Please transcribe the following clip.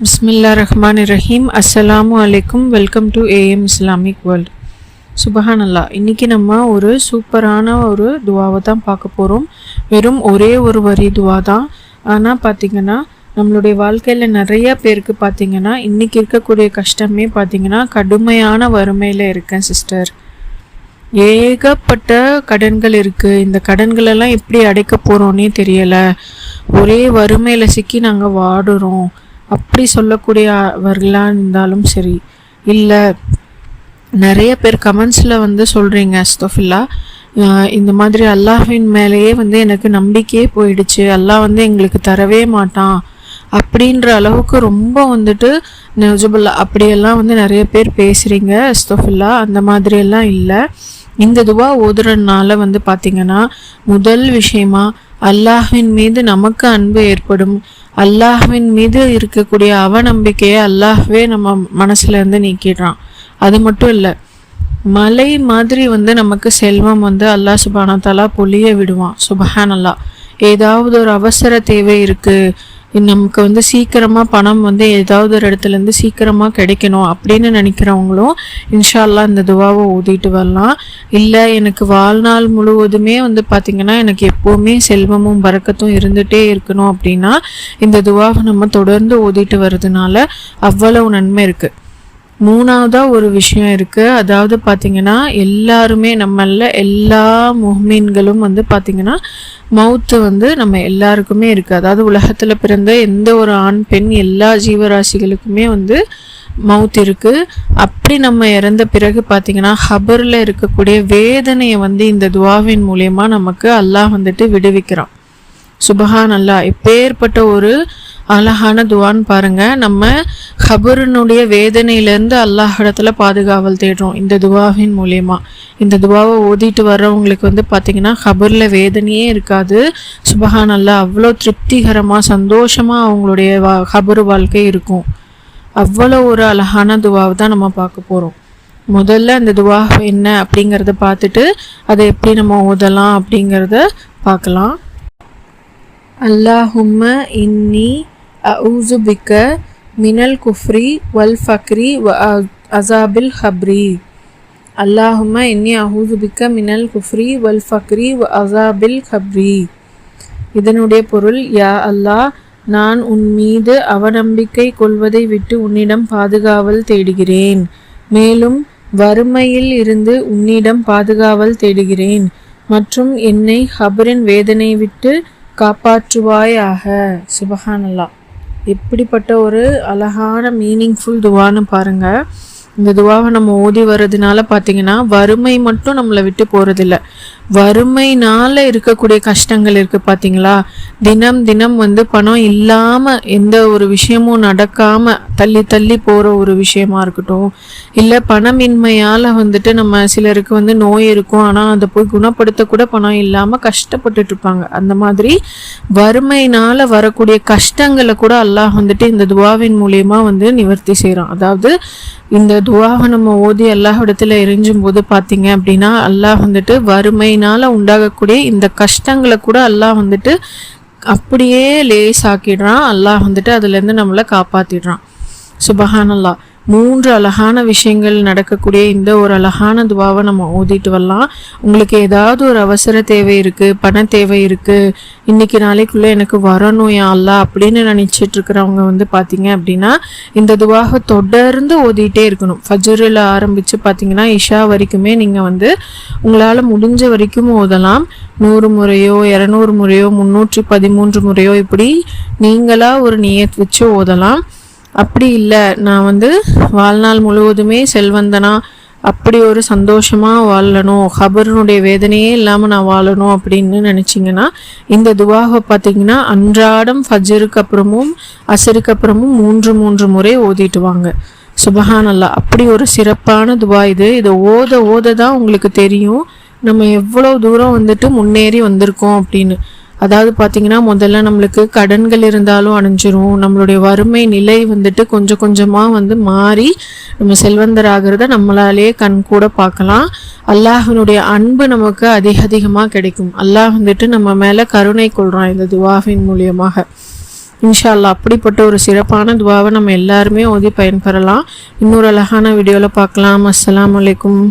பிஸ்மில்லா ரஹ்மான் ரஹீம் அஸ்ஸலாமு அலைக்கும் welcome to AM Islamic world சுபஹான் அல்லா இன்றைக்கி நம்ம ஒரு சூப்பரான ஒரு துவாவை தான் பார்க்க போகிறோம் வெறும் ஒரே ஒரு வரி துவா தான் ஆனால் பார்த்திங்கன்னா நம்மளுடைய வாழ்க்கையில் நிறைய பேருக்கு பார்த்திங்கன்னா இன்றைக்கி இருக்கக்கூடிய கஷ்டமே பார்த்திங்கன்னா கடுமையான வறுமையில் இருக்கேன் சிஸ்டர் ஏகப்பட்ட கடன்கள் இருக்குது இந்த கடன்களெல்லாம் எப்படி அடைக்க போகிறோன்னே தெரியலை. ஒரே வறுமையில் சிக்கி நாங்கள் வாடுறோம். அப்படி சொல்லக்கூடியவர்களாக இருந்தாலும் சரி. இல்லை நிறைய பேர் கமெண்ட்ஸில் வந்து சொல்கிறீங்க அஸ்தோஃபில்லா. இந்த மாதிரி அல்லாஹின் மேலேயே வந்து எனக்கு நம்பிக்கையே போயிடுச்சு. அல்லாஹ் வந்து எங்களுக்கு தரவே மாட்டான். அப்படின்ற அளவுக்கு ரொம்ப வந்துட்டு நெஜபுல்லா அப்படியெல்லாம் வந்து நிறைய பேர் பேசுகிறீங்க அஸ்தோஃபில்லா. அந்த மாதிரியெல்லாம் இல்லை. இந்த துவா ஓதுறதுனால வந்து பார்த்திங்கன்னா முதல் விஷயமா அல்லாஹின் மீது நமக்கு அன்பு ஏற்படும். அல்லாஹ்வின் மீது இருக்கக்கூடிய அவநம்பிக்கையை அல்லாஹ்வே நம்ம மனசுல இருந்து நீக்கிடுறான். அது மட்டும் இல்லை மலை மாதிரி வந்து நமக்கு செல்வம் வந்து அல்லாஹ் சுபானத்தாலா பொழிய விடுவான். சுபஹான் அல்லா ஏதாவது ஒரு அவசர தேவை இருக்குது நமக்கு வந்து சீக்கிரமாக பணம் வந்து ஏதாவது ஒரு இடத்துலேருந்து சீக்கிரமாக கிடைக்கணும் அப்படின்னு நினைக்கிறவங்களும் இன்ஷால்லா இந்த துவாவை ஊதிட்டு வரலாம். இல்லை எனக்கு வாழ்நாள் முழுவதுமே வந்து பார்த்திங்கன்னா எனக்கு எப்போவுமே செல்வமும் பறக்கத்தும் இருந்துகிட்டே இருக்கணும் அப்படின்னா இந்த துவாவை நம்ம தொடர்ந்து ஊதிட்டு வர்றதுனால அவ்வளவு நன்மை இருக்குது மூணாவதாக ஒரு விஷயம் இருக்குது அதாவது பார்த்திங்கன்னா எல்லாருமே நம்மள எல்லா முஹ்மீன்களும் வந்து பார்த்திங்கன்னா மவுத்து வந்து நம்ம எல்லாருக்குமே இருக்குது அதாவது உலகத்தில் பிறந்த எந்த ஒரு ஆண் பெண் எல்லா ஜீவராசிகளுக்குமே வந்து மவுத் இருக்குது அப்படி நம்ம இறந்த பிறகு பார்த்திங்கன்னா ஹபரில் இருக்கக்கூடிய வேதனையை வந்து இந்த துவாவின் மூலயமா நமக்கு அல்லாஹ் வந்துட்டு விடுவிக்கிறான். சுபஹான் அல்லா இப்பேற்பட்ட ஒரு அழகான துவான்னு பாருங்க. நம்ம ஹபருனுடைய வேதனையிலேருந்து அல்லாஹிடத்துல பாதுகாவல் தேடுறோம். இந்த துவாவின் மூலியமா. இந்த துவாவை ஓதிட்டு வர்றவங்களுக்கு வந்து பார்த்தீங்கன்னா ஹபரில் வேதனையே இருக்காது. சுபஹான் அல்லா அவ்வளோ திருப்திகரமாக சந்தோஷமாக அவங்களுடைய வா ஹபரு வாழ்க்கை இருக்கும். அவ்வளோ ஒரு அழகான துவாவை தான் நம்ம பார்க்க போகிறோம் முதல்ல அந்த துவா என்ன அப்படிங்கிறத பார்த்துட்டு அதை எப்படி நம்ம ஓதலாம் அப்படிங்கிறத பார்க்கலாம். அல்லாஹும்ம இன்னி அவுசு பிக்க மினல் குஃப்ரி வல் ஃபக்ரி வ அசாபில் ஹப்ரி அல்லாஹும்ம இன்னி அஹூசு பிக்க மினல் குஃப்ரி வல் ஃபக்ரி வ அசாபில் ஹப்ரி இதனுடைய பொருள் யா அல்லாஹ் நான் உன் மீது அவநம்பிக்கை கொள்வதை விட்டு உன்னிடம் பாதுகாவல் தேடுகிறேன். மேலும் வறுமையில் இருந்து உன்னிடம் பாதுகாவல் தேடுகிறேன். மற்றும் என்னை ஹபரின் வேதனை விட்டு காப்பாற்றுவாயாக. சுபஹானல்லா எப்படிப்பட்ட ஒரு அழகான மீனிங்ஃபுல் துவான்னு பாருங்கள் இந்த துவாவை நம்ம ஓதி வர்றதுனால பார்த்தீங்கன்னா வறுமை மட்டும் நம்மளை விட்டு போகிறதில்ல வறுமைனால இருக்கக்கூடிய கஷ்டங்கள் இருக்குது பார்த்தீங்களா தினம் தினம் வந்து பணம் இல்லாமல் எந்த ஒரு விஷயமும் நடக்காமல் தள்ளி தள்ளி போகிற ஒரு விஷயமா இருக்கட்டும். இல்லை பணமின்மையால் வந்துட்டு நம்ம சிலருக்கு வந்து நோய் இருக்கும். ஆனால் அதை போய் குணப்படுத்த கூட பணம் இல்லாமல் கஷ்டப்பட்டுட்டு இருப்பாங்க. அந்த மாதிரி வறுமையினால் வரக்கூடிய கஷ்டங்களை கூட அல்லாஹ் வந்துட்டு இந்த துவாவின் மூலியமாக வந்து நிவர்த்தி செய்கிறான் அதாவது இந்த துவாவை நம்ம ஓதி அல்லாஹிடத்தில் இடத்துல எரிஞ்சும் போது பார்த்தீங்க அப்படின்னா அல்லாஹ் வந்துட்டு வறுமையினால் உண்டாகக்கூடிய இந்த கஷ்டங்களை கூட அல்லாஹ் வந்துட்டு அப்படியே லேஸ் ஆக்கிடுறான் அல்லாஹ் வந்துட்டு அதுலேருந்து நம்மளை காப்பாற்றிடுறான் சுபஹான் அல்லாஹ் மூன்று அழகான விஷயங்கள் நடக்கக்கூடிய இந்த ஒரு அழகான துவாவை நம்ம ஓதிட்டு வரலாம். உங்களுக்கு ஏதாவது ஒரு அவசர தேவை இருக்குது பண தேவை இருக்குது இன்னைக்கு நாளைக்குள்ளே எனக்கு வரணும் யா அப்படின்னு நினச்சிட்டு இருக்கிறவங்க வந்து பார்த்தீங்க அப்படின்னா இந்த துவாவை தொடர்ந்து ஓதிட்டே இருக்கணும். ஃபஜரில் ஆரம்பித்து பார்த்தீங்கன்னா இஷா வரைக்குமே நீங்கள் வந்து உங்களால் முடிஞ்ச வரைக்கும் ஓதலாம். நூறு முறையோ இரநூறு முறையோ முந்நூற்றி பதிமூன்று முறையோ இப்படி நீங்களாக ஒரு நியத் வச்சு ஓதலாம். அப்படி இல்லை. நான் வந்து வாழ்நாள் முழுவதுமே செல்வந்தனா. அப்படி ஒரு சந்தோஷமாக வாழணும். ஹபருனுடைய வேதனையே இல்லாமல் நான் வாழணும் அப்படின்னு நினச்சிங்கன்னா இந்த துவாவை பார்த்தீங்கன்னா அன்றாடம் ஃபஜருக்கு அப்புறமும் அசருக்கு அப்புறமும் மூன்று மூன்று முறை ஓதிட்டு வாங்க. சுபஹான் அல்லா அப்படி ஒரு சிறப்பான துவா இது. இதை ஓத ஓத தான் உங்களுக்கு தெரியும். நம்ம எவ்வளோ தூரம் வந்துட்டு முன்னேறி வந்திருக்கோம் அப்படின்னு. அதாவது பார்த்தீங்கன்னா முதல்ல நம்மளுக்கு கடன்கள் இருந்தாலும் அணிஞ்சிரும். நம்மளுடைய வறுமை நிலை வந்துட்டு கொஞ்சம் கொஞ்சமாக வந்து மாறி நம்ம செல்வந்தர் ஆகிறத நம்மளாலே கண் கூட பார்க்கலாம். அல்லாஹினுடைய அன்பு நமக்கு அதிக அதிகமாக கிடைக்கும். அல்லாஹ் வந்துட்டு நம்ம மேலே கருணை கொள்கிறான் இந்த துவாவின் மூலியமாக. இன்ஷா அல்லாஹ் அப்படிப்பட்ட ஒரு சிறப்பான துவாவை நம்ம எல்லாருமே ஓதி பயன்பெறலாம். இன்னொரு அழகான வீடியோவில் பார்க்கலாம். அஸ்லாம் அலைக்கும்.